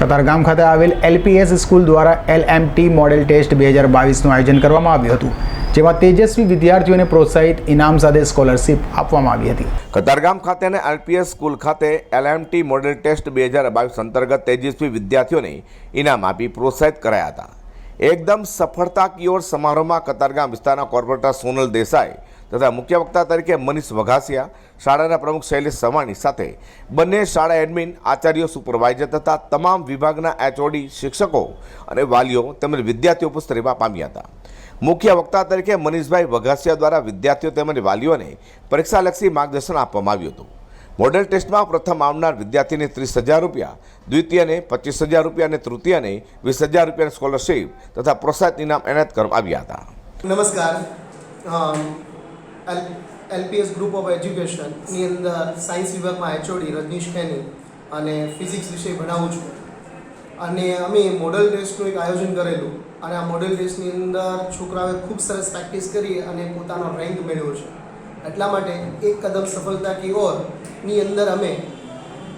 કતારગામ ખાતે આવેલ LPS school દ્વારા એલએમટી મોડેલ ટેસ્ટ બે હજાર બાવીસનું આયોજન કરવામાં આવ્યું હતું, જેમાં તેજસ્વી વિદ્યાર્થીઓને પ્રોત્સાહિત ઇનામ સાથે સ્કોલરશીપ આપવામાં આવી હતી. કતારગામ ખાતેના એલપીએસ સ્કૂલ ખાતે એલએમટી મોડેલ ટેસ્ટ બે હજાર બાવીસ અંતર્ગત તેજસ્વી વિદ્યાર્થીઓને ઇનામ આપી પ્રોત્સાહિત કરાયા હતા. એકદમ સફળતા કિયોર સમારોહમાં કતારગામ વિસ્તારના કોર્પોરેટર સોનલ દેસાઈ તથા મુખ્ય વક્તા તરીકે મનીષ વઘાસિયા, શાળાના પ્રમુખ શૈલેષ સવાણી સાથે બંને શાળા એડમિન આચાર્યો સુપરવાઇઝર તથા તમામ વિભાગના એચઓડી શિક્ષકો અને વાલીઓ તેમજ વિદ્યાર્થીઓ ઉપસ્થિત રહેવા પામ્યા હતા. મુખ્ય વક્તા તરીકે મનીષભાઈ વઘાસિયા દ્વારા વિદ્યાર્થીઓ તેમજ વાલીઓને પરીક્ષાલક્ષી માર્ગદર્શન આપવામાં આવ્યું હતું. મોડેલ ટેસ્ટમાં પ્રથમ આવનાર વિદ્યાર્થીને ત્રીસ હજાર રૂપિયા, દ્વિતીયને પચીસ હજાર રૂપિયા અને તૃતીયને વીસ હજાર રૂપિયાની સ્કોલરશીપ તથા પ્રોત્સાહિત ઇનામ એનાયત કરવામાં આવ્યા હતા. નમસ્કાર. એલપીએસ ગ્રુપ ઓફ એજ્યુકેશનની અંદર સાયન્સ વિભાગમાં એચઓડી રજનીશ ખેની અને ફિઝિક્સ વિષય ભણાવું છું. અને અમે મોડલ ટેસ્ટનું એક આયોજન કરેલું. અને આ મોડલ ટેસ્ટની અંદર છોકરાઓએ ખૂબ સરસ પ્રેક્ટિસ કરી અને પોતાનો રેન્ક મેળવ્યો છે. એટલા માટે એક કદમ સફળતા કી ઓરની અંદર અમે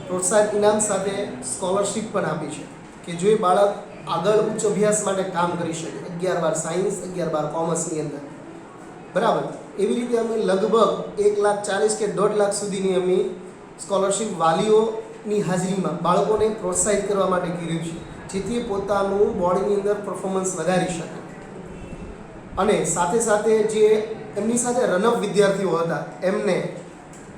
પ્રોત્સાહન ઇનામ સાથે સ્કોલરશિપ પણ આપી છે કે જો બાળક આગળ ઉચ્ચ અભ્યાસ માટે કામ કરી શકે, અગિયાર બાર સાયન્સ, અગિયાર બાર કોમર્સની અંદર. બરાબર? એવી રીતે અમે લગભગ એક લાખ ચાલીસ કે દોઢ લાખ સુધીની અમે સ્કોલરશિપ વાલીઓની હાજરીમાં બાળકોને પ્રોત્સાહિત કરવા માટે કર્યું છે, જેથી પોતાનું બોડીની અંદર પરફોર્મન્સ વધારી શકે. અને સાથે સાથે જે એમની સાથે રનઅપ વિદ્યાર્થીઓ હતા, એમને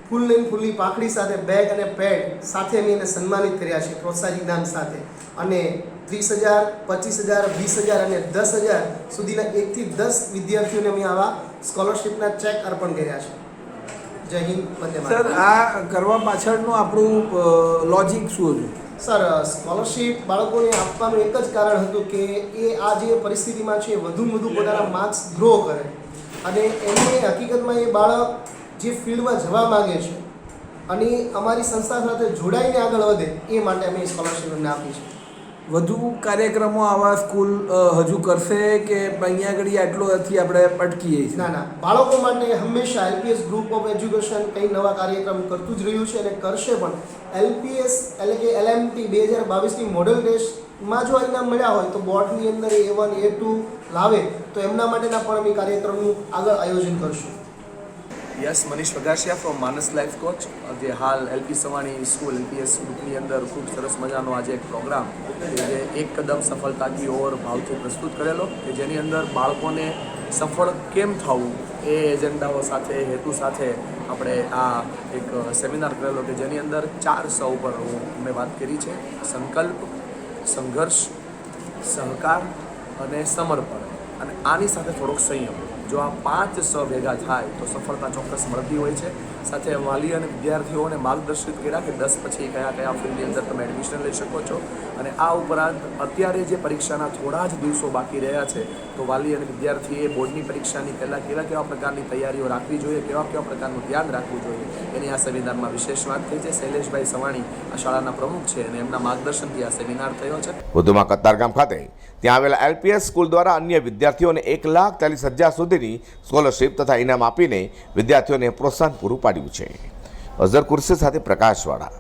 ફૂલ લઈને ફૂલની પાખડી સાથે બેગ અને પેડ સાથે અમે એને સન્માનિત કર્યા છે, પ્રોત્સાહન ઇનામ સાથે. અને ત્રીસ હજાર પચીસ હજાર વીસ હજાર અને દસ હજાર સુધીના એકથી દસ વિદ્યાર્થીઓને અમે આવા સ્કોલરશિપના ચેક અર્પણ કર્યા છે. જય હિન્દ વંદે સર આ કરવા પાછળનું આપણું લોજિક શું હતું? સર સ્કોલરશિપ બાળકોને આપવાનું એક જ કારણ હતું કે એ આ જે પરિસ્થિતિમાં છે વધુ વધુ પોતાના માર્ક્સ ગ્રો કરે. અને એમને હકીકતમાં એ બાળક જે ફિલ્ડમાં જવા માગે છે અને અમારી સંસ્થા સાથે જોડાઈને આગળ વધે એ માટે અમે સ્કોલરશિપ એમને આપી છે. વધુ કાર્યક્રમો આવા સ્કૂલ હજુ કરશે કે અહીંયા આગળ આટલોથી આપણે અટકીએ છીએ? ના ના. બાળકો માટે હંમેશા એલપીએસ ગ્રુપ ઓફ એજ્યુકેશન કંઈ નવા કાર્યક્રમ કરતું જ રહ્યું છે અને કરશે પણ. એલપીએસ એટલે કે એલએમટી બે હજાર બાવીસની મોડલ ટેસ્ટમાં જો ઇનામ મળ્યા હોય તો બોર્ડની અંદર એ વન, એ ટુ લાવે. તો એમના માટેના પણ અમે કાર્યક્રમનું આગળ આયોજન કરશું. Yes Manish Vaghasiya from Manas life coach જે હાલ એલપી સવાણી સ્કૂલ એલપીએસ ગ્રુપની અંદર ખૂબ સરસ મજાનો આજે એક પ્રોગ્રામ જે એક કદમ સફળતાથી ઓર ભાવથી પ્રસ્તુત કરેલો કે જેની અંદર બાળકોને સફળ કેમ થવું એ એજન્ડાઓ સાથે, હેતુ સાથે આપણે આ એક સેમિનાર કરેલો કે જેની અંદર ચાર સૌ ઉપર મેં વાત કરી છે. સંકલ્પ, સંઘર્ષ, સહકાર અને સમર્પણ. અને આની સાથે થોડોક સંયમ. જો આ પાંચ સ ભેગા થાય, તો સફળતા ચોક્કસ મળતી હોય છે. સાથે વાલી અને વિદ્યાર્થીઓને માર્ગદર્શિત કર્યા કે દસ પછી કયા કયા ફિલ્ડની અંદર તમે એડમિશન લઈ શકો છો. અને આ ઉપરાંત અત્યારે જે પરીક્ષાના થોડા જ દિવસો બાકી રહ્યા છે, તો વાલી અને વિદ્યાર્થીએ બોર્ડની પરીક્ષાની પહેલાં કેવા કેવા પ્રકારની તૈયારીઓ રાખવી જોઈએ, કેવા કેવા પ્રકારનું ધ્યાન રાખવું જોઈએ, એની આ સેમિનારમાં વિશેષ વાત થઈ છે. શૈલેષભાઈ સવાણી આ શાળાના પ્રમુખ છે અને એમના માર્ગદર્શનથી આ સેમિનાર થયો છે. વધુમાં કતારગામ ખાતે ત્યાં આવેલા એલપીએસ સ્કૂલ દ્વારા અન્ય વિદ્યાર્થીઓને એક લાખ ચાલીસ હજાર સુધીની સ્કોલરશિપ તથા ઇનામ આપીને વિદ્યાર્થીઓને પ્રોત્સાહન પૂરું પાડ્યું છે. અઝર કુર્સી સાથે પ્રકાશવાળા